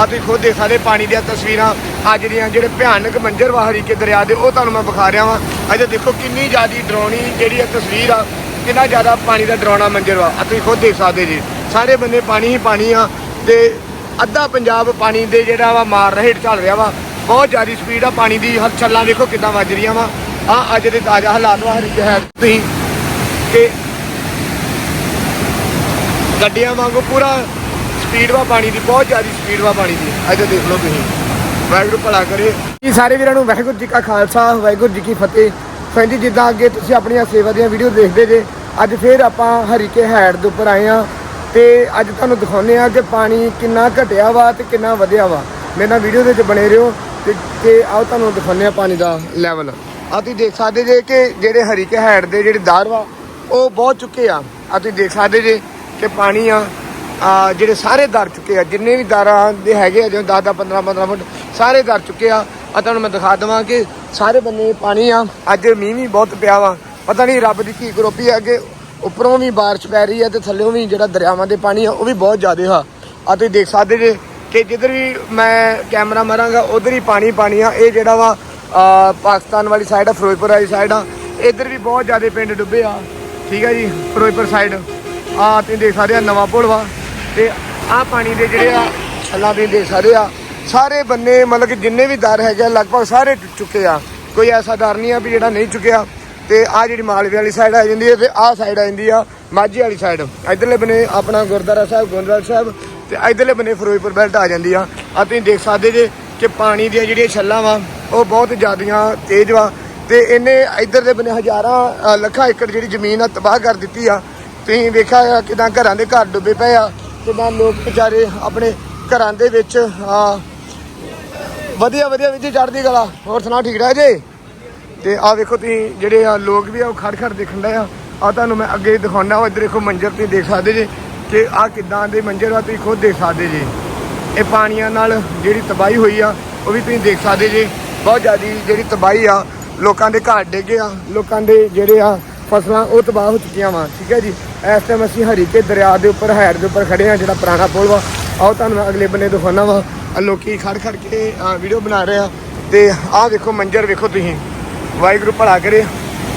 ਆ ਤੁਸੀਂ ਖੁਦ ਦੇਖ ਸਕਦੇ ਪਾਣੀ ਦੀਆਂ ਤਸਵੀਰਾਂ। ਅੱਜ ਦੀਆਂ ਜਿਹੜੇ ਭਿਆਨਕ ਮੰਜ਼ਰ ਵਾ ਹਰੀਕੇ ਦਰਿਆ ਦੇ, ਉਹ ਤੁਹਾਨੂੰ ਮੈਂ ਵਿਖਾ ਰਿਹਾ ਵਾਂ। ਅਜੇ ਦੇਖੋ ਕਿੰਨੀ ਜ਼ਿਆਦੀ ਡਰਾਉਣੀ ਜਿਹੜੀ ਇਹ ਤਸਵੀਰ ਆ, ਕਿੰਨਾ ਜ਼ਿਆਦਾ ਪਾਣੀ ਦਾ ਡਰਾਉਣਾ ਮੰਜ਼ਰ ਵਾ। ਆ ਤੁਸੀਂ ਖੁਦ ਦੇਖ ਸਕਦੇ ਜੀ। ਸਾਰੇ ਬੰਦੇ ਪਾਣੀ ਹੀ ਪਾਣੀ ਆ ਤੇ ਅੱਧਾ ਪੰਜਾਬ ਪਾਣੀ ਦੇ ਜਿਹੜਾ ਵਾ ਮਾਰ ਹੇਠ ਚੱਲ ਰਿਹਾ ਵਾ। ਬਹੁਤ ਜ਼ਿਆਦੀ ਸਪੀਡ ਆ ਪਾਣੀ ਦੀ। ਹਰ ਛੱਲਾਂ ਦੇਖੋ ਕਿੱਦਾਂ ਵੱਜ ਰਹੀਆਂ ਵਾ। ਆ ਅੱਜ ਦੇ ਤਾਜ਼ਾ ਹਾਲਾਤ ਵਾ ਹਰੀਕੇ ਹੈ ਤੁਸੀਂ ਕਿ ਗੱਡੀਆਂ ਵਾਂਗੂ ਪੂਰਾ ਸਪੀਡ ਵਾ ਪਾਣੀ ਦੀ, ਬਹੁਤ ਜ਼ਿਆਦਾ ਸਪੀਡ ਵਾ ਪਾਣੀ ਦੀ। ਅੱਜ ਦੇਖ ਲਓ ਤੁਸੀਂ। ਵਾਹਿਗੁਰੂ ਭਲਾ ਕਰੇ। ਜੀ ਸਾਰੇ ਵੀਰਾਂ ਨੂੰ ਵਾਹਿਗੁਰੂ ਜੀ ਕਾ ਖਾਲਸਾ, ਵਾਹਿਗੁਰੂ ਜੀ ਕੀ ਫਤਿਹ। ਫੈਂਜੀ ਜਿੱਦਾਂ ਅੱਗੇ ਤੁਸੀਂ ਆਪਣੀਆਂ ਸੇਵਾ ਦੀਆਂ ਵੀਡੀਓ ਦੇਖਦੇ ਜੇ, ਅੱਜ ਫੇਰ ਆਪਾਂ ਹਰੀਕੇ ਹੈਡ ਦੇ ਉੱਪਰ ਆਏ ਆ ਤੇ ਅੱਜ ਤੁਹਾਨੂੰ ਦਿਖਾਉਂਦੇ ਆ ਕਿ ਪਾਣੀ ਕਿੰਨਾ ਘਟਿਆ ਵਾ ਤੇ ਕਿੰਨਾ ਵਧਿਆ ਵਾ। ਮੇਰੇ ਨਾਲ ਵੀਡੀਓ ਦੇ ਵਿੱਚ ਬਣੇ ਰਹੋ ਤੇ ਤੇ ਆਓ ਤੁਹਾਨੂੰ ਦਿਖਾਉਂਦੇ ਆ ਪਾਣੀ ਦਾ ਲੈਵਲ ਆ ਤੁਸੀਂ ਦੇਖ ਸਕਦੇ ਜੇ ਕਿ ਜਿਹੜੇ ਹਰੀਕੇ ਹੈਡ ਦੇ ਜਿਹੜੇ ਦਾਰ ਵਾ, ਉਹ ਬਹੁਤ ਚੁੱਕੇ ਆ। ਆ ਤੁਸੀਂ ਦੇਖ ਸਕਦੇ ਜੇ ਕਿ ਪਾਣੀ ਆ ਜਿਹੜੇ ਸਾਰੇ ਦਰ ਚੁੱਕੇ ਆ, ਜਿੰਨੇ ਵੀ ਦਰਾਂ ਦੇ ਹੈਗੇ ਆ, ਜਿਵੇਂ 10 10 15 15 ਫੁੱਟ, ਸਾਰੇ ਦਰ ਚੁੱਕੇ ਆ। ਆ ਤੁਹਾਨੂੰ ਮੈਂ ਦਿਖਾ ਦਵਾਂ ਕਿ ਸਾਰੇ ਬੰਨੇ ਪਾਣੀ ਆ। ਅੱਜ ਮੀਂਹ ਵੀ ਬਹੁਤ ਪਿਆ ਵਾ। ਪਤਾ ਨਹੀਂ ਰੱਬ ਦੀ ਕੀ ਕਰੋਪੀ ਆ ਕਿ ਉੱਪਰੋਂ ਵੀ ਬਾਰਿਸ਼ ਪੈ ਰਹੀ ਹੈ ਤੇ ਥੱਲੇੋਂ ਵੀ ਜਿਹੜਾ ਦਰਿਆਵਾਂ ਦੇ ਪਾਣੀ ਆ, ਉਹ ਵੀ ਬਹੁਤ ਜ਼ਿਆਦਾ ਆ। ਆ ਤੁਸੀਂ ਦੇਖ ਸਕਦੇ ਜੇ ਕਿ ਜਿੱਧਰ ਵੀ ਮੈਂ ਕੈਮਰਾ ਮਾਰਾਂਗਾ, ਉਧਰ ਹੀ ਪਾਣੀ ਪਾਣੀ ਆ। ਇਹ ਜਿਹੜਾ ਵਾ ਪਾਕਿਸਤਾਨ ਵਾਲੀ ਸਾਈਡ ਆ, ਫਿਰੋਜ਼ਪੁਰ ਵਾਲੀ ਸਾਈਡ ਆ। ਇੱਧਰ ਵੀ ਬਹੁਤ ਜ਼ਿਆਦਾ ਪਿੰਡ ਡੁੱਬੇ ਆ। ਠੀਕ ਆ ਜੀ, ਫਿਰੋਜ਼ਪੁਰ ਸਾਈਡ ਆ ਤੁਸੀਂ ਦੇਖ ਸਕਦੇ ਆ ਨਵਾਂ ਪੁਲ ਵਾ। ਤੇ ਆ ਪਾਣੀ ਦੇ ਜਿਹੜੇ ਆ ਛੱਲਾਂ ਤੁਸੀਂ ਦੇਖ ਸਕਦੇ ਆ ਸਾਰੇ ਬੰਨੇ ਮਤਲਬ ਕਿ ਜਿੰਨੇ ਵੀ ਦਰ ਹੈਗੇ ਆ, ਲਗਭਗ ਸਾਰੇ ਟੁੱਟ ਚੁੱਕੇ ਆ। ਕੋਈ ਐਸਾ ਦਰ ਨਹੀਂ ਆ ਵੀ ਜਿਹੜਾ ਨਹੀਂ ਚੁੱਕਿਆ। ਤੇ ਆ ਜਿਹੜੀ ਮਾਲਵੇ ਵਾਲੀ ਸਾਈਡ ਆ ਜਾਂਦੀ ਹੈ ਤੇ ਆ ਸਾਈਡ ਆ ਜਾਂਦੀ ਆ ਮਾਝੀ ਵਾਲੀ ਸਾਈਡ ਇਧਰਲੇ ਬਨੇ ਆਪਣਾ ਗੁਰਦੁਆਰਾ ਸਾਹਿਬ ਗੋਂਦਵਾਲ ਸਾਹਿਬ ਤੇ ਇਧਰਲੇ ਬਨੇ ਫਿਰੋਜ਼ਪੁਰ ਬੈਲਟ ਆ ਜਾਂਦੀ ਆ। ਆ ਤੁਸੀਂ ਦੇਖ ਸਕਦੇ ਜੇ ਕਿ ਪਾਣੀ ਦੀਆਂ ਜਿਹੜੀਆਂ ਛੱਲਾਂ ਵਾ ਉਹ ਬਹੁਤ ਜ਼ਿਆਦੀਆਂ ਤੇਜ਼ ਵਾ ਤੇ ਇਹਨੇ ਇਧਰ ਦੇ ਬਨੇ ਹਜ਼ਾਰਾਂ ਲੱਖਾਂ ਏਕੜ ਜਿਹੜੀ ਜ਼ਮੀਨ ਆ ਤਬਾਹ ਕਰ ਦਿੱਤੀ ਆ। ਤੁਸੀਂ ਵੇਖਿਆ ਆ ਕਿਦਾਂ ਘਰਾਂ ਦੇ ਘਰ ਡੁੱਬੇ ਪਏ ਆ। ਕਿਦਾਂ ਲੋਕ ਵਿਚਾਰੇ ਆਪਣੇ ਘਰਾਂ ਦੇ ਵਿੱਚ, ਆ, ਵਧੀਆ ਵਧੀਆ ਵਿੱਚ ਚੜਦੀ ਗਲਾ ਹੋਰ ਸੁਣਾ ਠੀਕ ਠਾਕ ਜੇ? ਤੇ ਆ ਵੇਖੋ ਤੁਸੀਂ ਜਿਹੜੇ ਆ ਲੋਕ ਵੀ ਆ, ਉਹ ਖੜ ਖੜ ਦੇਖਣ ਦਾ ਆ। ਆ ਤੁਹਾਨੂੰ ਮੈਂ ਅੱਗੇ ਦਿਖਾਉਣਾ ਵਾ, ਇੱਧਰ ਦੇਖੋ ਮੰਜ਼ਰ ਤੁਸੀਂ ਦੇਖ ਸਕਦੇ ਜੇ, ਕਿ ਆ ਕਿਦਾਂ ਦੇ ਮੰਜ਼ਰ ਆ, ਤੁਸੀਂ ਖੁਦ ਦੇਖ ਸਕਦੇ ਜੇ। ਇਹ ਪਾਣੀਆਂ ਨਾਲ ਜਿਹੜੀ ਤਬਾਹੀ ਹੋਈ ਆ, ਉਹ ਵੀ ਤੁਸੀਂ ਦੇਖ ਸਕਦੇ ਜੇ। ਬਹੁਤ ਜ਼ਿਆਦੀ ਜਿਹੜੀ ਤਬਾਹੀ ਆ, ਲੋਕਾਂ ਦੇ ਘਰ ਡਿੱਗੇ ਆ, ਲੋਕਾਂ ਦੇ ਜਿਹੜੇ ਆ ਫਸਲਾਂ, ਉਹ ਤਬਾਹ ਹੋ ਚੁੱਕੀਆਂ ਵਾ, ਠੀਕ ਹੈ ਜੀ? ਇਸ ਟਾਈਮ ਅਸੀਂ ਹਰੀਕੇ ਦਰਿਆ ਦੇ ਉੱਪਰ ਹੈਡ ਦੇ ਉੱਪਰ ਖੜੇ ਹਾਂ, ਜਿਹੜਾ ਪੁਰਾਣਾ ਪੁਲ ਵਾ। ਆਓ ਤੁਹਾਨੂੰ ਮੈਂ ਅਗਲੇ ਬੰਨੇ ਦਿਖਾਉਣਾ ਵਾ। ਆਹ ਲੋਕੀ ਖੜ ਖੜ ਕੇ ਵੀਡੀਓ ਬਣਾ ਰਹੇ ਆ। ਤੇ ਆਹ ਵੇਖੋ ਮੰਜ਼ਰ ਵੇਖੋ ਤੁਸੀਂ। ਵਾਹਿਗੁਰੂ ਭਲਾ ਕਰੇ।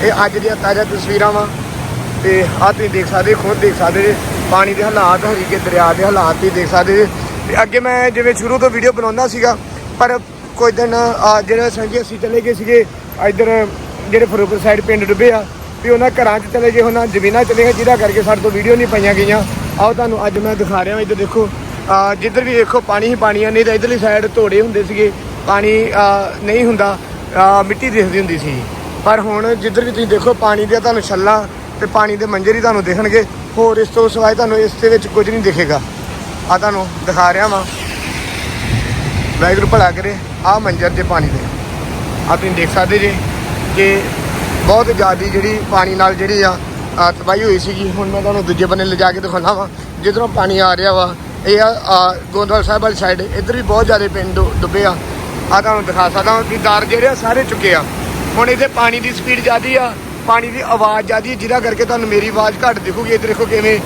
ਇਹ ਅੱਜ ਦੀਆਂ ਤਾਜ਼ਾ ਤਸਵੀਰਾਂ ਵਾ। ਤੇ ਆਹ ਤੁਸੀਂ ਦੇਖ ਸਕਦੇ, ਖੁਦ ਦੇਖ ਸਕਦੇ ਜੇ। ਪਾਣੀ ਦੇ ਹਾਲਾਤ ਹਰੀਕੇ ਦਰਿਆ ਦੇ ਹਾਲਾਤ ਤੁਸੀਂ ਦੇਖ ਸਕਦੇ ਜੇ। ਤੇ ਅੱਗੇ ਮੈਂ ਜਿਵੇਂ ਸ਼ੁਰੂ ਤੋਂ ਵੀਡੀਓ ਬਣਾਉਂਦਾ ਸੀਗਾ, ਪਰ ਕੋਈ ਦਿਨ ਆ ਜਿਹੜੇ ਸੰਜੀ ਅਸੀਂ ਚਲੇ ਗਏ ਸੀਗੇ, ਇੱਧਰ ਜਿਹੜੇ ਫਿਰੋਜ਼ਪੁਰ ਸਾਈਡ ਪਿੰਡ ਡੁੱਬੇ ਆ ਵੀ ਉਹਨਾਂ ਘਰਾਂ 'ਚ ਚਲੇ ਗਏ, ਉਹਨਾਂ ਜ਼ਮੀਨਾਂ 'ਚ ਚਲੇ ਗਏ, ਜਿਹਦਾ ਕਰਕੇ ਸਾਡੇ ਤੋਂ ਵੀਡੀਓ ਨਹੀਂ ਪਾਈਆਂ ਗਈਆਂ। ਆਓ ਤੁਹਾਨੂੰ ਅੱਜ ਮੈਂ ਦਿਖਾ ਰਿਹਾ ਇੱਧਰ ਦੇਖੋ। ਜਿੱਧਰ ਵੀ ਦੇਖੋ, ਪਾਣੀ ਹੀ ਪਾਣੀ ਆ, ਨਹੀਂ ਤਾਂ ਇਧਰਲੀ ਸਾਈਡ ਧੋੜੇ ਹੁੰਦੇ ਸੀਗੇ। ਪਾਣੀ ਨਹੀਂ ਹੁੰਦਾ ਮਿੱਟੀ ਦਿਖਦੀ ਹੁੰਦੀ ਸੀ। ਪਰ ਹੁਣ ਜਿੱਧਰ ਵੀ ਤੁਸੀਂ ਦੇਖੋ, ਪਾਣੀ ਦੀਆਂ ਤੁਹਾਨੂੰ ਛੱਲਾਂ ਤੇ ਪਾਣੀ ਦੇ ਮੰਜ਼ਰ ਹੀ ਤੁਹਾਨੂੰ ਦਿਖਣਗੇ। ਹੋਰ ਇਸ ਤੋਂ ਸਿਵਾਏ ਤੁਹਾਨੂੰ ਇਸ ਦੇ ਵਿੱਚ ਕੁਝ ਨਹੀਂ ਦਿਖੇਗਾ। ਆ ਤੁਹਾਨੂੰ ਦਿਖਾ ਰਿਹਾ ਵਾਂ। ਵਾਹਿਗੁਰੂ ਭਲਾ ਕਰੇ, ਆ ਮੰਜ਼ਰ ਦੇ ਪਾਣੀ ਦੇ। ਆ ਤੁਸੀਂ ਦੇਖ ਸਕਦੇ ਜੇ ਕਿ ਬਹੁਤ ਜ਼ਿਆਦੀ ਜਿਹੜੀ ਪਾਣੀ ਨਾਲ ਜਿਹੜੀ ਆ ਤਬਾਹੀ ਹੋਈ ਸੀਗੀ। ਹੁਣ ਮੈਂ ਤੁਹਾਨੂੰ ਦੂਜੇ ਬੰਨੇ ਲਿਜਾ ਕੇ ਦਿਖਾਉਣਾ ਵਾ। ਜਿੱਧਰੋਂ ਪਾਣੀ ਆ ਰਿਹਾ ਵਾ, ਇਹ ਆ ਆ ਗੋਂਦਵਾਲ ਸਾਹਿਬ ਵਾਲੀ ਸਾਈਡ ਇੱਧਰ ਵੀ ਬਹੁਤ ਜ਼ਿਆਦਾ ਪਿੰਡ ਡੁੱਬੇ ਆ। ਆ ਤੁਹਾਨੂੰ ਦਿਖਾ ਸਕਦਾ ਹਾਂ ਕਿ ਦਰ ਜਿਹੜੇ ਆ ਸਾਰੇ ਚੁੱਕੇ ਆ। ਹੁਣ ਇਹਦੇ ਪਾਣੀ ਦੀ ਸਪੀਡ ਜ਼ਿਆਦੀ ਆ, ਪਾਣੀ ਦੀ ਆਵਾਜ਼ ਜ਼ਿਆਦੀ ਜਿਹਦਾ ਕਰਕੇ ਤੁਹਾਨੂੰ ਮੇਰੀ ਆਵਾਜ਼ ਘੱਟ ਦਿਖੂਗੀ। ਇੱਧਰ ਦੇਖੋ ਕਿਵੇਂ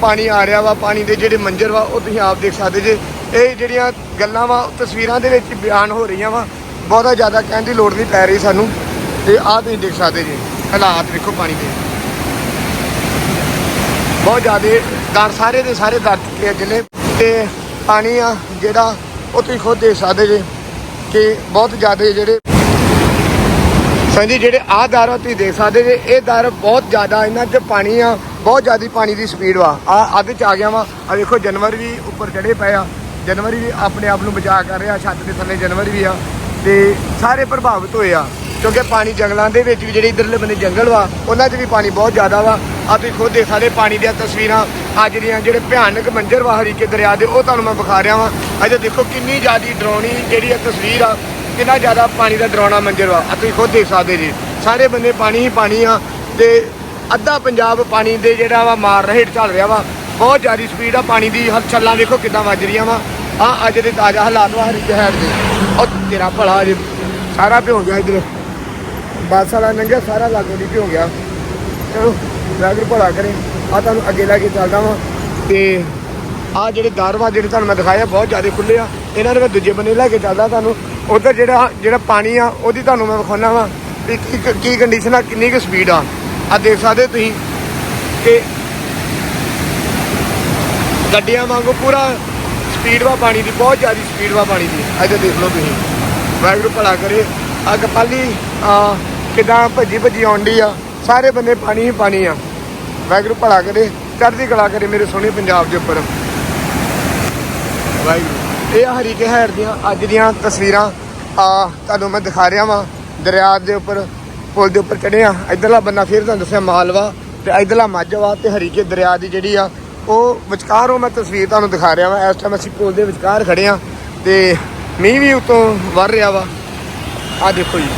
ਪਾਣੀ ਆ ਰਿਹਾ ਵਾ, ਪਾਣੀ ਦੇ ਜਿਹੜੇ ਮੰਜ਼ਰ ਵਾ, ਉਹ ਤੁਸੀਂ ਆਪ ਦੇਖ ਸਕਦੇ ਜੇ। ਇਹ ਜਿਹੜੀਆਂ ਗੱਲਾਂ ਵਾ, ਉਹ ਤਸਵੀਰਾਂ ਦੇ ਵਿੱਚ ਬਿਆਨ ਹੋ ਰਹੀਆਂ ਵਾ। ਬਹੁਤਾ ਜ਼ਿਆਦਾ ਕਹਿਣ ਦੀ ਲੋੜ ਨਹੀਂ ਪੈ ਰਹੀ ਸਾਨੂੰ। ਤੇ ਆਹ ਤੁਸੀਂ ਦੇਖ ਸਕਦੇ ਜੀ, ਹਾਲਾਤ ਵੇਖੋ ਪਾਣੀ ਦੇ। ਬਹੁਤ ਜ਼ਿਆਦਾ ਦਰ ਸਾਰੇ ਦੇ ਸਾਰੇ ਦਰ ਚੁੱਕੇ ਆ ਜਿੰਨੇ ਤੇ ਪਾਣੀ ਆ ਜਿਹੜਾ, ਉਹ ਤੁਸੀਂ ਖੁਦ ਦੇਖ ਸਕਦੇ ਜੇ ਕਿ ਬਹੁਤ ਜ਼ਿਆਦਾ ਜਿਹੜੇ ਸੰਜੀ ਜਿਹੜੇ ਆਹ ਦਰ ਆ ਤੁਸੀਂ ਦੇਖ ਸਕਦੇ ਜੇ, ਇਹ ਦਰ ਬਹੁਤ ਜ਼ਿਆਦਾ ਇਹਨਾਂ 'ਚ ਪਾਣੀ ਆ, ਬਹੁਤ ਜ਼ਿਆਦਾ ਪਾਣੀ ਦੀ ਸਪੀਡ ਵਾ। ਆ ਅੱਧ 'ਚ ਆ ਗਿਆ ਵਾ। ਆ ਦੇਖੋ ਜਨਵਰ ਵੀ ਉੱਪਰ ਚੜੇ ਪਏ ਆ। ਜਾਨਵਰ ਵੀ ਆਪਣੇ ਆਪ ਨੂੰ ਬਚਾ ਕਰ ਰਿਹਾ, ਛੱਤ ਦੇ ਥੱਲੇ ਜਾਨਵਰ ਵੀ ਆ। ਤੇ ਸਾਰੇ ਪ੍ਰਭਾਵਿਤ ਹੋਏ ਆ। ਕਿਉਂਕਿ ਪਾਣੀ ਜੰਗਲਾਂ ਦੇ ਵਿੱਚ ਵੀ ਜਿਹੜੇ ਇਧਰਲੇ ਬੰਨੇ ਜੰਗਲ ਵਾ, ਉਹਨਾਂ 'ਚ ਵੀ ਪਾਣੀ ਬਹੁਤ ਜ਼ਿਆਦਾ ਵਾ। ਆ ਤੁਸੀਂ ਖੁਦ ਦੇਖ ਸਕਦੇ ਪਾਣੀ ਦੀਆਂ ਤਸਵੀਰਾਂ ਅੱਜ ਦੀਆਂ ਜਿਹੜੇ ਭਿਆਨਕ ਮੰਜ਼ਰ ਵਾ ਹਰੀਕੇ ਦਰਿਆ ਦੇ, ਉਹ ਤੁਹਾਨੂੰ ਮੈਂ ਵਿਖਾ ਰਿਹਾ ਵਾਂ। ਅਜੇ ਦੇਖੋ ਕਿੰਨੀ ਜ਼ਿਆਦੀ ਡਰਾਉਣੀ ਜਿਹੜੀ ਇਹ ਤਸਵੀਰ ਆ, ਕਿੰਨਾ ਜ਼ਿਆਦਾ ਪਾਣੀ ਦਾ ਡਰਾਉਣਾ ਮੰਜ਼ਰ ਵਾ। ਆ ਤੁਸੀਂ ਖੁਦ ਦੇਖ ਸਕਦੇ ਜੀ। ਸਾਰੇ ਬੰਦੇ ਪਾਣੀ ਹੀ ਪਾਣੀ ਆ ਤੇ ਅੱਧਾ ਪੰਜਾਬ ਪਾਣੀ ਦੇ ਜਿਹੜਾ ਵਾ ਮਾਰ ਹੇਠ ਚੱਲ ਰਿਹਾ ਵਾ। ਬਹੁਤ ਜ਼ਿਆਦੀ ਸਪੀਡ ਆ ਪਾਣੀ ਦੀ। ਹਰ ਛੱਲਾਂ ਦੇਖੋ ਕਿੱਦਾਂ ਵੱਜ ਰਹੀਆਂ ਵਾ। ਆ ਅੱਜ ਦੇ ਤਾਜ਼ਾ ਹਾਲਾਤ ਵਾ ਹਰੀਕੇ ਹੈਡ ਦੇ। ਉਹ ਤੇਰਾ ਭਲਾ ਜੀ। ਸਾਰਾ ਭਿਉਂ ਗਿਆ ਇਧਰ। ਬੱਸ ਵਾਲਾ ਲੰਘਿਆ ਸਾਰਾ ਲਾਗੋ ਦੀ ਹੋ ਗਿਆ। ਚਲੋ, ਡਰਾਈਵਰ ਭਲਾ ਕਰੇ। ਆ ਤੁਹਾਨੂੰ ਅੱਗੇ ਲੈ ਕੇ ਚੱਲਦਾ ਵਾਂ। ਤੇ ਆ ਜਿਹੜੇ ਦਾਰਵਾ ਜਿਹੜੇ ਤੁਹਾਨੂੰ ਮੈਂ ਦਿਖਾਇਆ ਬਹੁਤ ਜ਼ਿਆਦਾ ਖੁੱਲੇ ਆ। ਇਹਨਾਂ ਦੇ ਮੈਂ ਦੂਜੇ ਬੰਨੇ ਲੈ ਕੇ ਚੱਲਦਾ ਤੁਹਾਨੂੰ। ਉਧਰ ਜਿਹੜਾ ਜਿਹੜਾ ਪਾਣੀ ਆ, ਉਹਦੀ ਤੁਹਾਨੂੰ ਮੈਂ ਵਿਖਾਉਣਾ ਵਾਂ ਵੀ ਕੀ ਕੀ ਕੰਡੀਸ਼ਨ ਆ, ਕਿੰਨੀ ਕੁ ਸਪੀਡ ਆ। ਆ ਦੇਖ ਸਕਦੇ ਤੁਸੀਂ ਕਿ ਗੱਡੀਆਂ ਵਾਂਗੂ ਪੂਰਾ ਸਪੀਡ ਵਾ ਪਾਣੀ ਦੀ, ਬਹੁਤ ਜ਼ਿਆਦਾ ਸਪੀਡ ਵਾ ਪਾਣੀ ਦੀ। ਅੱਜ ਦੇਖ ਲਓ ਤੁਸੀਂ। ਵਾਹਿਗੁਰੂ ਭਲਾ ਕਰੇ। ਆ ਕਪਾਲੀ ਆ ਕਿਦਾਂ ਭੱਜੀ ਭੱਜੀ ਆਉਂਦੀ ਆ, ਸਾਰੇ ਬੰਦੇ ਪਾਣੀ ਹੀ ਪਾਣੀ ਆ। ਵਾਹਿਗੁਰੂ ਭਲਾ ਕਰੇ, ਚੜ੍ਹਦੀ ਕਲਾ ਕਰੇ ਮੇਰੇ ਸੋਹਣੇ ਪੰਜਾਬ ਦੇ ਉੱਪਰ। ਵਾਹਿਗੁਰੂ। ਇਹ ਆ ਹਰੀਕੇ ਹੈਰ ਦੀਆਂ, ਅੱਜ ਦੀਆਂ ਤਸਵੀਰਾਂ, ਆ, ਤੁਹਾਨੂੰ ਮੈਂ ਦਿਖਾ ਰਿਹਾ ਵਾਂ, ਦਰਿਆ ਦੇ ਉੱਪਰ, ਪੁਲ ਦੇ ਉੱਪਰ ਚੜ੍ਹੇ ਆ। ਇਧਰਲਾ ਬੰਨਾ ਫਿਰ ਤੁਹਾਨੂੰ ਦੱਸਿਆ ਮਾਲਵਾ ਤੇ ਇਧਰਲਾ ਮਾਝਵਾ ਤੇ ਹਰੀਕੇ ਦਰਿਆ ਦੀ ਜਿਹੜੀ ਆ, ਉਹ ਵਿਚਕਾਰ ਉਹ ਮੈਂ ਤਸਵੀਰ ਤੁਹਾਨੂੰ ਦਿਖਾ ਰਿਹਾ ਵਾਂ। ਇਸ ਟਾਈਮ ਅਸੀਂ ਪੁਲ ਦੇ ਵਿਚਕਾਰ ਖੜੇ ਆ ਤੇ ਮੀਂਹ ਵੀ ਉਤੋਂ ਵਰ ਰਿਹਾ ਵਾ। ਆ ਦੇਖੋ ਜੀ।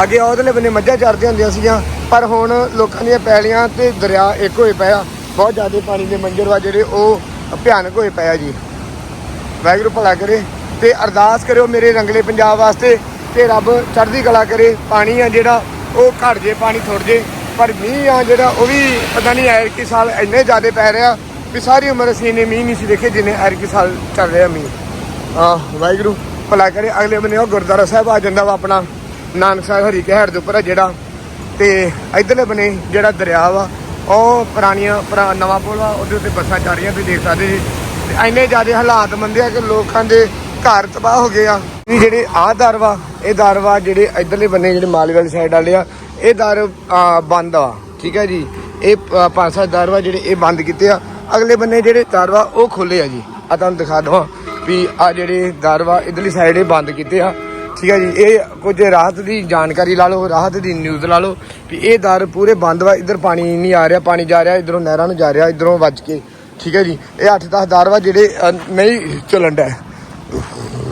ਅੱਗੇ ਉਹਦਲੇ ਬੰਨੇ ਮੱਝਾਂ ਚਰਦੀਆਂ ਹੁੰਦੀਆਂ ਸੀਗੀਆਂ, ਪਰ ਹੁਣ ਲੋਕਾਂ ਦੀਆਂ ਪੈਲੀਆਂ ਤੇ ਦਰਿਆ ਇੱਕ ਹੋਏ ਪਿਆ। ਬਹੁਤ ਜ਼ਿਆਦਾ ਪਾਣੀ ਦੇ ਮੰਜ਼ਰ ਵਾ ਜਿਹੜੇ ਉਹ ਭਿਆਨਕ ਹੋਏ ਪਿਆ ਜੀ। ਵਾਹਿਗੁਰੂ ਭਲਾ ਕਰੇ ਤੇ ਅਰਦਾਸ ਕਰਿਓ ਮੇਰੇ ਰੰਗਲੇ ਪੰਜਾਬ ਵਾਸਤੇ ਕਿ ਰੱਬ ਚੜ੍ਹਦੀ ਕਲਾ ਕਰੇ, ਪਾਣੀ ਆ ਜਿਹੜਾ ਉਹ ਘਟ ਜੇ, ਪਾਣੀ ਥੁੜ ਜੇ, ਪਰ ਮੀਂਹ ਆ ਜਿਹੜਾ ਉਹ ਵੀ ਪਤਾ ਨਹੀਂ ਐਰ ਕਿ ਸਾਲ ਇੰਨੇ ਜ਼ਿਆਦਾ ਪੈ ਰਿਹਾ ਵੀ ਸਾਰੀ ਉਮਰ ਅਸੀਂ ਇੰਨੇ ਮੀਂਹ ਨਹੀਂ ਸੀ ਦੇਖੇ ਜਿੰਨੇ ਐਰ ਕਿ ਸਾਲ ਚੱਲ ਰਿਹਾ ਮੀਂਹ। ਆ ਵਾਹਿਗੁਰੂ ਭਲਾ ਕਰੇ। ਅਗਲੇ ਬੰਨੇ ਉਹ ਗੁਰਦੁਆਰਾ ਸਾਹਿਬ ਆ ਜਾਂਦਾ ਵਾ ਆਪਣਾ। ਨਾਨਕ ਸਾਹਿਬ ਹਰੀ ਕੇ ਹੈੜ ਦੇ ਉੱਪਰ ਆ ਜਿਹੜਾ, ਤੇ ਇਧਰਲੇ ਬਨੇ ਜਿਹੜਾ ਦਰਿਆ ਵਾ, ਉਹ ਪੁਰਾਣੀਆਂ, ਪੁਰਾ, ਨਵਾਂ ਪੁਲ ਆ ਉਹਦੇ ਉੱਤੇ ਬੱਸਾਂ ਜਾ ਰਹੀਆਂ, ਤੁਸੀਂ ਦੇਖ ਸਕਦੇ ਜੀ। ਤੇ ਇੰਨੇ ਜ਼ਿਆਦਾ ਹਾਲਾਤ ਮੰਦੇ ਆ ਕਿ ਲੋਕਾਂ ਦੇ ਘਰ ਤਬਾਹ ਹੋ ਗਏ ਆ। ਵੀ ਜਿਹੜੇ ਆਹ ਦਰ ਇਹ ਦਰ ਜਿਹੜੇ ਇਧਰਲੇ ਬੰਨੇ ਜਿਹੜੇ ਮਾਲਵੇ ਵਾਲੀ ਸਾਈਡ ਵਾਲੇ ਆ, ਇਹ ਦਰ ਬੰਦ ਆ। ਠੀਕ ਹੈ ਜੀ? ਇਹ ਪੰਜ ਸੱਤ ਦਰ ਜਿਹੜੇ ਇਹ ਬੰਦ ਕੀਤੇ ਆ। ਅਗਲੇ ਬੰਨੇ ਜਿਹੜੇ ਦਰ ਉਹ ਖੋਲੇ ਆ ਜੀ। ਆ ਤੁਹਾਨੂੰ ਦਿਖਾ ਦਵਾਂ ਵੀ ਆ ਜਿਹੜੇ ਦਰ ਵਾ, ਇਧਰਲੀ ਸਾਈਡ ਇਹ ਬੰਦ ਕੀਤੇ ਆ। ਠੀਕ ਹੈ ਜੀ, ਇਹ ਕੁਝ ਰਾਹਤ ਦੀ ਜਾਣਕਾਰੀ ਲਾ ਲਓ, ਰਾਹਤ ਦੀ ਨਿਊਜ਼ ਲਾ ਲਓ ਵੀ ਇਹ ਦਰ ਪੂਰੇ ਬੰਦ ਵਾ, ਇੱਧਰ ਪਾਣੀ ਨਹੀਂ ਆ ਰਿਹਾ, ਪਾਣੀ ਜਾ ਰਿਹਾ, ਇਧਰੋਂ ਨਹਿਰਾਂ ਨੂੰ ਜਾ ਰਿਹਾ, ਇਧਰੋਂ ਵੱਜ ਕੇ, ਠੀਕ ਹੈ ਜੀ। ਇਹ 8-10 ਦਰ ਵਾ ਜਿਹੜੇ ਨਹੀਂ, ਚੱਲਣ ਦਾ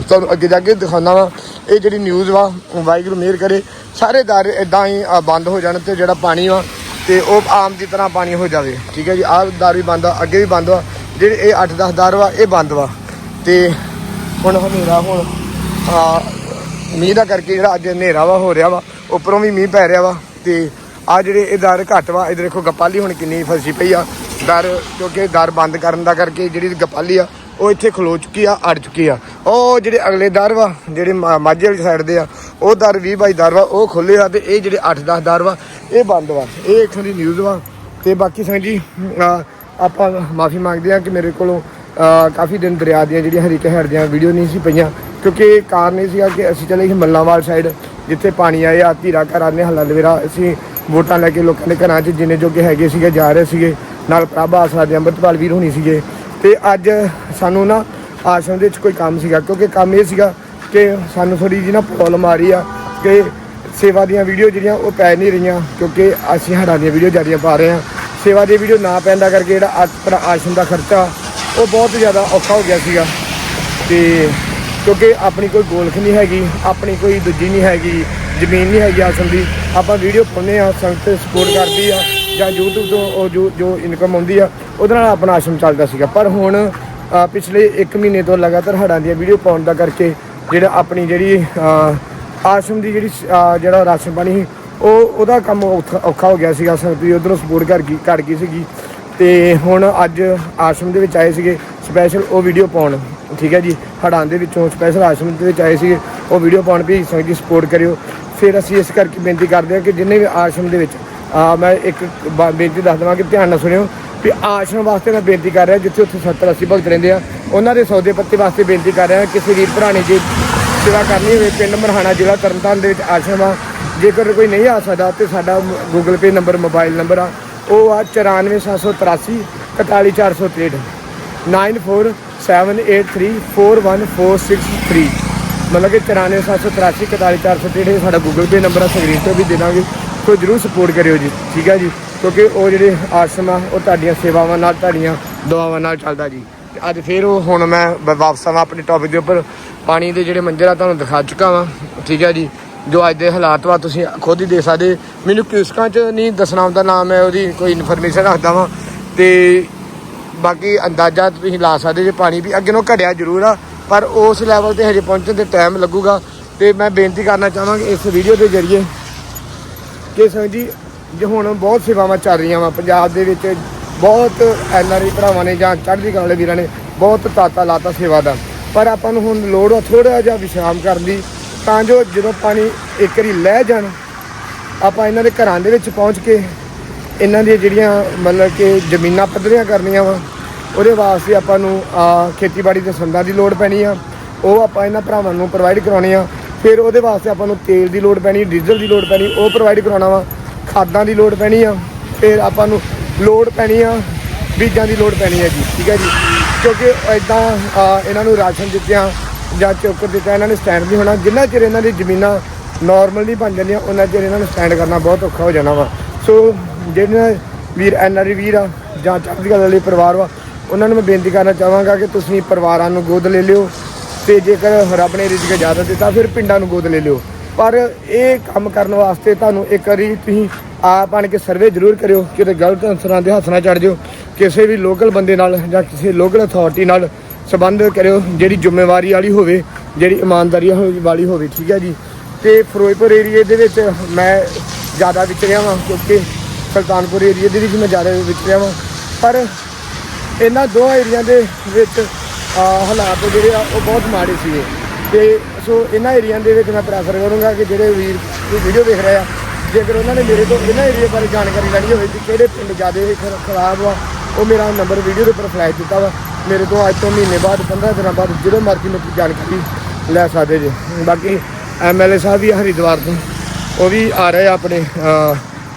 ਤੁਹਾਨੂੰ ਅੱਗੇ ਜਾ ਕੇ ਦਿਖਾਉਂਦਾ ਵਾ। ਇਹ ਜਿਹੜੀ ਨਿਊਜ਼ ਵਾ ਵਾਹਿਗੁਰੂ ਮਿਹਰ ਕਰੇ। ਸਾਰੇ ਦਰ ਇਦਾਂ ਹੀ ਬੰਦ ਹੋ ਜਾਣ ਤੇ ਜਿਹੜਾ ਪਾਣੀ ਵਾ, ਤੇ ਉਹ ਆਮ ਦੀ ਤਰ੍ਹਾਂ ਪਾਣੀ ਹੋ ਜਾਵੇ, ਠੀਕ ਹੈ ਜੀ। ਆਹ ਦਰ ਵੀ ਬੰਦ ਆ, ਅੱਗੇ ਵੀ ਬੰਦ ਵਾ ਜਿਹੜੇ ਇਹ 8-10 ਦਰ ਵਾ, ਇਹ ਬੰਦ ਵਾ। ਤੇ ਹੁਣ ਹਨੇਰਾ ਹੁਣ, ਆ ਮੀਂਹ ਦਾ ਕਰਕੇ ਜਿਹੜਾ ਅੱਜ ਹਨੇਰਾ ਵਾ ਹੋ ਰਿਹਾ ਵਾ, ਉੱਪਰੋਂ ਵੀ ਮੀਂਹ ਪੈ ਰਿਹਾ ਵਾ ਤੇ ਆ ਜਿਹੜੇ ਇਹ ਦਰ ਘੱਟ ਵਾ, ਇਹ ਦੇਖੋ ਗਪਾਲੀ ਹੁਣ ਕਿੰਨੀ ਫਸੀ ਪਈ ਆ। ਦਰ ਕਿਉਂਕਿ ਦਰ ਬੰਦ ਕਰਨ ਦਾ ਕਰਕੇ ਜਿਹੜੀ ਗਪਾਲੀ ਆ, ਉਹ ਇੱਥੇ ਖਲੋ ਚੁੱਕੀ ਆ, ਅੜ ਚੁੱਕੀ ਆ। ਉਹ ਜਿਹੜੇ ਅਗਲੇ ਦਰ ਵਾ, ਜਿਹੜੇ ਮਾ- ਮਾਝੇ ਵਾਲੀ ਸਾਈਡ ਦੇ ਆ, ਉਹ ਦਰ 20 ਬਾਈ ਦਰ ਵਾ, ਉਹ ਖੁੱਲੇ ਆ ਤੇ ਇਹ ਜਿਹੜੇ 8-10 ਦਰ ਵਾ, ਇਹ ਬੰਦ ਵਾ। ਇਹ ਇੱਥੋਂ ਦੀ ਨਿਊਜ਼ ਵਾ। ਤੇ ਬਾਕੀ ਸੰਗ ਜੀ ਆਪਾਂ ਮਾਫੀ ਮੰਗਦੇ ਆ ਕਿ ਮੇਰੇ ਕੋਲੋਂ ਕਾਫੀ ਦਿਨ ਦਰਿਆ ਦੀਆਂ ਜਿਹੜੀਆਂ ਹਰੀਕੇ ਹੈੜ ਦੀਆਂ ਵੀਡੀਓ ਨਹੀਂ ਸੀ ਪਈਆਂ ਕਿਉਂਕਿ ਕਾਰਨ ਇਹ ਸੀਗਾ ਕਿ ਅਸੀਂ ਚਲੇ ਗਏ ਮੱਲਾਂਵਾਲ ਸਾਈਡ ਜਿੱਥੇ ਪਾਣੀ ਆਇਆ ਧੀਰਾ ਘਰਾਂ ਨੇ ਹੱਲਾ ਲਵੇਰਾ ਅਸੀਂ ਵੋਟਾਂ ਲੈ ਕੇ ਲੋਕਾਂ ਦੇ ਘਰਾਂ 'ਚ ਜਿੰਨੇ ਜੋਗੇ ਹੈਗੇ ਸੀਗੇ, ਜਾ ਰਹੇ ਸੀਗੇ। ਨਾਲ ਪ੍ਰਭਾ ਆਸਰਾ ਦੇ ਅੰਮ੍ਰਿਤਪਾਲ ਵੀਰ ਹੋਣੀ ਸੀਗੇ। ਤੇ ਅੱਜ ਸਾਨੂੰ ਨਾ ਆਸ਼ਰਮ ਦੇ ਵਿੱਚ ਕੋਈ ਕੰਮ ਸੀਗਾ, ਕਿਉਂਕਿ ਕੰਮ ਇਹ ਸੀਗਾ ਕਿ ਸਾਨੂੰ ਥੋੜੀ ਜਿਹੀ ਨਾ ਪ੍ਰੋਬਲਮ ਆ ਰਹੀ ਆ ਕਿ ਸੇਵਾ ਦੀਆਂ ਵੀਡੀਓ ਜਿਹੜੀਆਂ ਉਹ ਪੈ ਨਹੀਂ ਰਹੀਆਂ, ਕਿਉਂਕਿ ਅਸੀਂ ਹੜਾਂ ਦੀਆਂ ਵੀਡੀਓ ਜ਼ਿਆਦਾ ਪਾ ਰਹੇ ਹਾਂ ਸੇਵਾ ਦੀ ਵੀਡੀਓ ਨਾ ਪੈਂਦਾ ਕਰਕੇ ਜਿਹੜਾ ਆਪਣਾ ਆਸ਼ਰਮ ਦਾ ਖਰਚਾ, ਉਹ ਬਹੁਤ ਜ਼ਿਆਦਾ ਔਖਾ ਹੋ ਗਿਆ ਸੀਗਾ। ਤੇ ਕਿਉਂਕਿ ਆਪਣੀ ਕੋਈ ਗੋਲਖ ਨਹੀਂ ਹੈਗੀ, ਆਪਣੀ ਕੋਈ ਦੂਜੀ ਨਹੀਂ ਹੈਗੀ, ਜ਼ਮੀਨ ਨਹੀਂ ਹੈਗੀ ਆਸ਼ਰਮ ਦੀ। ਆਪਾਂ ਵੀਡੀਓ ਪਾਉਂਦੇ ਆ ਸੰਗਤ ਸਪੋਰਟ ਕਰਦੀ ਆ, ਜਾਂ YouTube ਤੋਂ ਉਹ ਜੋ ਜੋ ਇਨਕਮ ਆਉਂਦੀ ਆ, ਉਹਦੇ ਨਾਲ ਆਪਣਾ ਆਸ਼ਰਮ ਚੱਲਦਾ ਸੀਗਾ। ਪਰ ਹੁਣ ਪਿਛਲੇ 1 ਮਹੀਨੇ ਤੋਂ ਲਗਾਤਾਰ ਹੜਾਂ ਦੀਆਂ ਵੀਡੀਓ ਪਾਉਣ ਦਾ ਕਰਕੇ ਜਿਹੜਾ ਆਪਣੀ ਜਿਹੜੀ ਆਸ਼ਰਮ ਦੀ ਜਿਹੜੀ ਜਿਹੜਾ ਰਾਸ਼ਨ ਪਾਣੀ ਸੀ, ਉਹ, ਉਹਦਾ ਕੰਮ ਔਖਾ ਔਖਾ ਹੋ ਗਿਆ ਸੀਗਾ। ਸੰਗਤ ਦੀ ਉਧਰੋਂ ਸਪੋਰਟ ਕਰ ਗਈ ਕਰ ਗਈ ਸੀਗੀ। ਤੇ ਹੁਣ ਅੱਜ ਆਸ਼ਰਮ ਦੇ ਵਿੱਚ ਆਏ ਸੀਗੇ ਸਪੈਸ਼ਲ ਉਹ ਵੀਡੀਓ ਪਾਉਣ। ਠੀਕ ਹੈ ਜੀ ਹੜਾਂ ਦੇ ਵਿੱਚੋਂ ਸਪੈਸ਼ਲ ਆਸ਼ਰਮ ਦੇ ਵਿੱਚ ਆਏ ਸੀ ਉਹ ਵੀਡੀਓ ਪਾਉਣ ਵੀ ਸੰਗਤ ਜੀ ਸਪੋਰਟ ਕਰਿਓ। ਫਿਰ ਅਸੀਂ ਇਸ ਕਰਕੇ ਬੇਨਤੀ ਕਰਦੇ ਹਾਂ ਕਿ ਜਿੰਨੇ ਵੀ ਆਸ਼ਰਮ ਦੇ ਵਿੱਚ, ਆ ਮੈਂ ਇੱਕ ਬੇਨਤੀ ਦੱਸ ਦਵਾਂ ਕਿ ਧਿਆਨ ਨਾਲ ਸੁਣਿਓ ਵੀ ਆਸ਼ਰਮ ਵਾਸਤੇ ਮੈਂ ਬੇਨਤੀ ਕਰ ਰਿਹਾ, ਜਿੱਥੇ ਉੱਥੇ 70 80 ਭਗਤ ਰਹਿੰਦੇ ਆ, ਉਹਨਾਂ ਦੇ ਸੌਦੇ ਪੱਤੇ ਵਾਸਤੇ ਬੇਨਤੀ ਕਰ ਰਿਹਾ, ਕਿਸੇ ਵੀਰ ਭਰਾ ਜੀ ਸੇਵਾ ਕਰਨੀ ਹੋਵੇ, ਪਿੰਡ ਮਰਹਾਣਾ ਜ਼ਿਲ੍ਹਾ ਤਰਨਤਾਰਨ ਦੇ ਵਿੱਚ ਆਸ਼ਰਮ ਆ। ਜੇਕਰ ਕੋਈ ਨਹੀਂ ਆ ਸਕਦਾ ਤੇ ਸਾਡਾ Google Pay number mobile number ਆ। ਉਹ ਆ 94783 41463 9478341463 ਮਤਲਬ ਕਿ 94783 41463 ਸਾਡਾ ਗੂਗਲ ਪੇ ਨੰਬਰ ਆ ਸਕਰੀਨ ਤੇ ਵੀ ਦੇ ਦਾਂਗੇ। ਸੋ ਜਰੂਰ ਸਪੋਰਟ ਕਰਿਓ ਜੀ, ਠੀਕ ਹੈ ਜੀ? ਕਿਉਂਕਿ ਉਹ ਜਿਹੜੇ ਆਸ਼ਰਮ ਆ, ਉਹ ਤੁਹਾਡੀਆਂ ਸੇਵਾਵਾਂ ਨਾਲ, ਤੁਹਾਡੀਆਂ ਦੁਆਵਾਂ ਨਾਲ ਚੱਲਦਾ ਜੀ। ਤੇ ਅੱਜ ਫੇਰ ਉਹ ਹੁਣ ਮੈਂ ਵਾਪਸ ਆਵਾਂ ਆਪਣੇ ਟੌਪਿਕ ਦੇ ਉੱਪਰ। ਪਾਣੀ ਦੇ ਜਿਹੜੇ ਮੰਜ਼ਰ ਆ, ਤੁਹਾਨੂੰ ਦਿਖਾ ਚੁੱਕਾ ਵਾਂ, ਠੀਕ ਹੈ ਜੀ? ਜੋ ਅੱਜ ਦੇ ਹਾਲਾਤ ਵਾ, ਤੁਸੀਂ ਖੁਦ ਹੀ ਦੇਖ ਸਕਦੇ। ਮੈਨੂੰ ਕਿਸਕਾਂ 'ਚ ਨਹੀਂ ਦੱਸਣਾ ਹੁੰਦਾ, ਨਾ ਮੈਂ ਉਹਦੀ ਕੋਈ ਇਨਫੋਰਮੇਸ਼ਨ ਰੱਖਦਾ ਵਾਂ। ਤੇ ਬਾਕੀ ਅੰਦਾਜ਼ਾ ਤੁਸੀਂ ਲਾ ਸਕਦੇ ਜੇ ਪਾਣੀ ਵੀ ਅੱਗੇ ਨੂੰ ਘਟਿਆ ਜ਼ਰੂਰ ਆ, ਪਰ ਉਸ ਲੈਵਲ ਤੇ ਹਜੇ ਪਹੁੰਚਣ ਤੇ ਟਾਈਮ ਲੱਗੂਗਾ। ਤੇ ਮੈਂ ਬੇਨਤੀ ਕਰਨਾ ਚਾਹਾਂਗਾ ਇਸ ਵੀਡੀਓ ਦੇ ਜ਼ਰੀਏ ਕਿ ਸੰਗ ਜੀ, ਜੇ ਹੁਣ ਬਹੁਤ ਸੇਵਾਵਾਂ ਚੱਲ ਰਹੀਆਂ ਵਾ, ਪੰਜਾਬ ਦੇ ਵਿੱਚ ਬਹੁਤ ਐਨਆਰਆਈ ਭਰਾਵਾਂ ਨੇ ਜਾਂ ਚੜ੍ਹਦੀ ਕਲਾ ਵੀਰਾਂ ਨੇ ਬਹੁਤ ਤਾਤਾ ਲਾਤਾ ਸੇਵਾ ਦਾ। ਪਰ ਆਪਾਂ ਨੂੰ ਹੁਣ ਲੋੜ ਆ ਥੋੜਾ ਜਿਹਾ ਵਿਸ਼ਰਾਮ ਕਰਨ ਦੀ, ਤਾਂ ਜੋ ਜਦੋਂ ਪਾਣੀ ਇੱਕ ਵਾਰੀ ਲੈ ਜਾਣ, ਆਪਾਂ ਇਹਨਾਂ ਦੇ ਘਰਾਂ ਦੇ ਵਿੱਚ ਪਹੁੰਚ ਕੇ ਇਹਨਾਂ ਦੀਆਂ ਜਿਹੜੀਆਂ ਮਤਲਬ ਕਿ ਜ਼ਮੀਨਾਂ ਪੱਧਰੀਆਂ ਕਰਨੀਆਂ ਵਾ, ਉਹਦੇ ਵਾਸਤੇ ਆਪਾਂ ਨੂੰ ਖੇਤੀਬਾੜੀ ਦੇ ਸੰਦਾਂ ਦੀ ਲੋੜ ਪੈਣੀ ਆ, ਉਹ ਆਪਾਂ ਇਹਨਾਂ ਭਰਾਵਾਂ ਨੂੰ ਪ੍ਰੋਵਾਈਡ ਕਰਾਉਣੀ ਆ। ਫਿਰ ਉਹਦੇ ਵਾਸਤੇ ਆਪਾਂ ਨੂੰ ਤੇਲ ਦੀ ਲੋੜ ਪੈਣੀ, ਡੀਜ਼ਲ ਦੀ ਲੋੜ ਪੈਣੀ, ਉਹ ਪ੍ਰੋਵਾਈਡ ਕਰਾਉਣਾ ਵਾ। ਖਾਦਾਂ ਦੀ ਲੋੜ ਪੈਣੀ ਆ, ਫਿਰ ਆਪਾਂ ਨੂੰ ਲੋੜ ਪੈਣੀ ਆ, ਬੀਜਾਂ ਦੀ ਲੋੜ ਪੈਣੀ ਹੈ ਜੀ ਠੀਕ ਹੈ ਜੀ। ਕਿਉਂਕਿ ਐਦਾਂ ਇਹਨਾਂ ਨੂੰ ਰਾਸ਼ਨ ਦਿੱਤਿਆਂ ਜਾਂ ਚੋਕਰ ਦਿੱਤਾ ਇਹਨਾਂ ਨੇ ਸਟੈਂਡ ਨਹੀਂ ਹੋਣਾ। ਜਿੰਨਾ ਚਿਰ ਇਹਨਾਂ ਦੀ ਜ਼ਮੀਨਾਂ ਨਾਰਮਲ ਨਹੀਂ ਬਣ ਜਾਂਦੀਆਂ, ਉਹਨਾਂ ਚਿਰ ਇਹਨਾਂ ਨੂੰ ਸਟੈਂਡ ਕਰਨਾ ਬਹੁਤ ਔਖਾ ਹੋ ਜਾਣਾ ਵਾ। ਸੋ ਜਿਹੜੇ ਵੀਰ ਐਨਆਰਈ ਵੀਰ ਆ, ਜਾਂ ਚੜ੍ਹਦੀ ਕਲਾ ਵਾਲੇ ਪਰਿਵਾਰ ਵਾ, ਉਹਨਾਂ ਨੂੰ ਮੈਂ ਬੇਨਤੀ ਕਰਨਾ ਚਾਹਾਂਗਾ ਕਿ ਤੁਸੀਂ ਪਰਿਵਾਰਾਂ ਨੂੰ ਗੋਦ ਲੈ ਲਿਓ ਤੇ ਜੇਕਰ ਰੱਬ ਨੇ ਰਿਜ਼ਕ ਜ਼ਿਆਦਾ ਦਿੱਤਾ, ਫਿਰ ਪਿੰਡਾਂ ਨੂੰ ਗੋਦ ਲੈ ਲਿਓ। ਪਰ ਇਹ ਕੰਮ ਕਰਨ ਵਾਸਤੇ ਤੁਹਾਨੂੰ ਇੱਕ ਵਾਰੀ ਤੁਸੀਂ ਆਪ ਆਣ ਕੇ ਸਰਵੇ ਜ਼ਰੂਰ ਕਰਿਓ, ਕਿਤੇ ਗਲਤ ਅਨਸਰਾਂ ਦੇ ਹੱਥ ਨਾ ਚੜ ਜਿਓ, ਕਿਸੇ ਵੀ ਲੋਕਲ ਬੰਦੇ ਨਾਲ ਜਾਂ ਕਿਸੇ ਲੋਕਲ ਅਥਾਰਟੀ ਨਾਲ ਸੰਬੰਧ ਕਰਿਓ, ਜਿਹੜੀ ਜ਼ਿੰਮੇਵਾਰੀ ਵਾਲੀ ਹੋਵੇ, ਜਿਹੜੀ ਇਮਾਨਦਾਰੀ ਵਾਲੀ ਹੋਵੇ, ਠੀਕ ਹੈ ਜੀ? ਤੇ ਫਿਰੋਜ਼ਪੁਰ ਏਰੀਏ ਦੇ ਵਿੱਚ ਮੈਂ ਜ਼ਿਆਦਾ ਵਿਚਰਿਆ ਵਾਂ, ਕਿਉਂਕਿ ਸੁਲਤਾਨਪੁਰ ਏਰੀਏ ਦੇ ਵਿੱਚ ਮੈਂ ਜ਼ਿਆਦਾ ਵਿਚਰਿਆ ਵਾਂ। ਪਰ ਇਹਨਾਂ ਦੋ ਏਰੀਆ ਦੇ ਵਿੱਚ ਹਾਲਾਤ ਜਿਹੜੇ ਆ, ਉਹ ਬਹੁਤ ਮਾੜੇ ਸੀਗੇ। ਤੇ ਸੋ ਇਹਨਾਂ ਏਰੀਆ ਦੇ ਵਿੱਚ ਮੈਂ ਪ੍ਰੈਫਰ ਕਰੂੰਗਾ ਕਿ ਜਿਹੜੇ ਵੀਰ ਇਹ ਵੀਡੀਓ ਦੇਖ ਰਹੇ ਆ। ਜੇਕਰ ਉਹਨਾਂ ਨੇ ਮੇਰੇ ਤੋਂ ਇਹਨਾਂ ਏਰੀਆ ਬਾਰੇ ਜਾਣਕਾਰੀ ਲੈਣੀ ਹੋਵੇ ਕਿ ਕਿਹੜੇ ਪਿੰਡ ਜ਼ਿਆਦਾ ਖਰਾਬ ਆ, ਉਹ ਮੇਰਾ ਨੰਬਰ ਵੀਡੀਓ ਦੇ ਉੱਪਰ ਫਲੈਸ਼ ਦਿੱਤਾ ਵਾ। ਮੇਰੇ ਤੋਂ ਅੱਜ ਤੋਂ ਮਹੀਨੇ ਬਾਅਦ 15 ਦਿਨਾਂ ਬਾਅਦ ਜਦੋਂ ਮਰਜ਼ੀ ਮੈਨੂੰ ਜਾਣਕਾਰੀ ਲੈ ਸਕਦੇ ਜੇ। ਬਾਕੀ ਐਮਐਲਏ ਸਾਹਿਬ ਵੀ ਹਰਿਦੁਆਰ ਤੋਂ। ਉਹ ਵੀ ਆ ਰਹੇ ਆ ਆਪਣੇ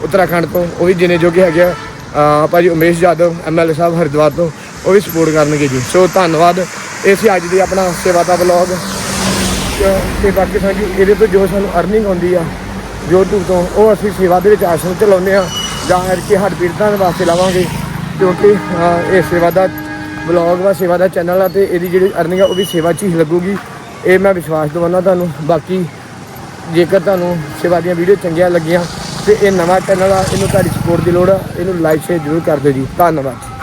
ਉੱਤਰਾਖੰਡ ਤੋਂ ਉਹ ਵੀ ਜਿੰਨੇ ਜੋਗੇ ਹੈਗੇ ਆ ਅ, ਭਾਜੀ ਉਮੇਸ਼ ਜਾਦਵ ਐਮਐਲਏ ਸਾਹਿਬ ਹਰਿਦੁਆਰ ਤੋਂ ਉਹ ਵੀ ਸਪੋਰਟ ਕਰਨਗੇ ਜੀ। ਸੋ ਧੰਨਵਾਦ। ਇਹ ਸੀ ਅੱਜ ਦੀ ਆਪਣਾ ਸੇਵਾ ਦਾ ਵਲੌਗ ਤੇ ਬਾਕੀ ਸਾਡੀ ਇਹਦੇ ਤੋਂ ਜੋ ਸਾਨੂੰ ਅਰਨਿੰਗ ਹੁੰਦੀ ਆ YouTube ਤੋਂ ਉਹ ਅਸੀਂ ਸੇਵਾ ਦੇ ਵਿੱਚ ਆਸ਼ਰਮ ਚ ਲਾਉਂਦੇ ਆ। ਜਾਂ ਹਰ ਕੇ ਹਰ ਪੀੜਤਾਂ ਦੇ ਵਾਸਤੇ ਲਾਵਾਂਗੇ ਕਿਉਂਕਿ ਇਹ ਸੇਵਾ ਦਾ ਵਲੌਗ ਵਾ ਸੇਵਾ ਦਾ ਚੈਨਲ ਆ ਤੇ ਇਹਦੀ ਜਿਹੜੀ ਅਰਨਿੰਗ ਆ ਉਹ ਵੀ ਸੇਵਾ 'ਚ ਹੀ ਲੱਗੂਗੀ। ਇਹ ਮੈਂ ਵਿਸ਼ਵਾਸ ਦਵਾਉਣਾ ਤੁਹਾਨੂੰ। ਬਾਕੀ ਜੇਕਰ ਤੁਹਾਨੂੰ ਸੇਵਾ ਦੀਆਂ ਵੀਡੀਓ ਚੰਗੀਆਂ ਲੱਗੀਆਂ ਤੇ ਇਹ ਨਵਾਂ ਚੈਨਲ ਆ, ਇਹਨੂੰ ਤੁਹਾਡੀ ਸਪੋਰਟ ਦੀ ਲੋੜ ਆ, ਇਹਨੂੰ ਲਾਈਕ ਸ਼ੇਅਰ ਜ਼ਰੂਰ ਕਰ ਦਿਓ ਜੀ। ਧੰਨਵਾਦ।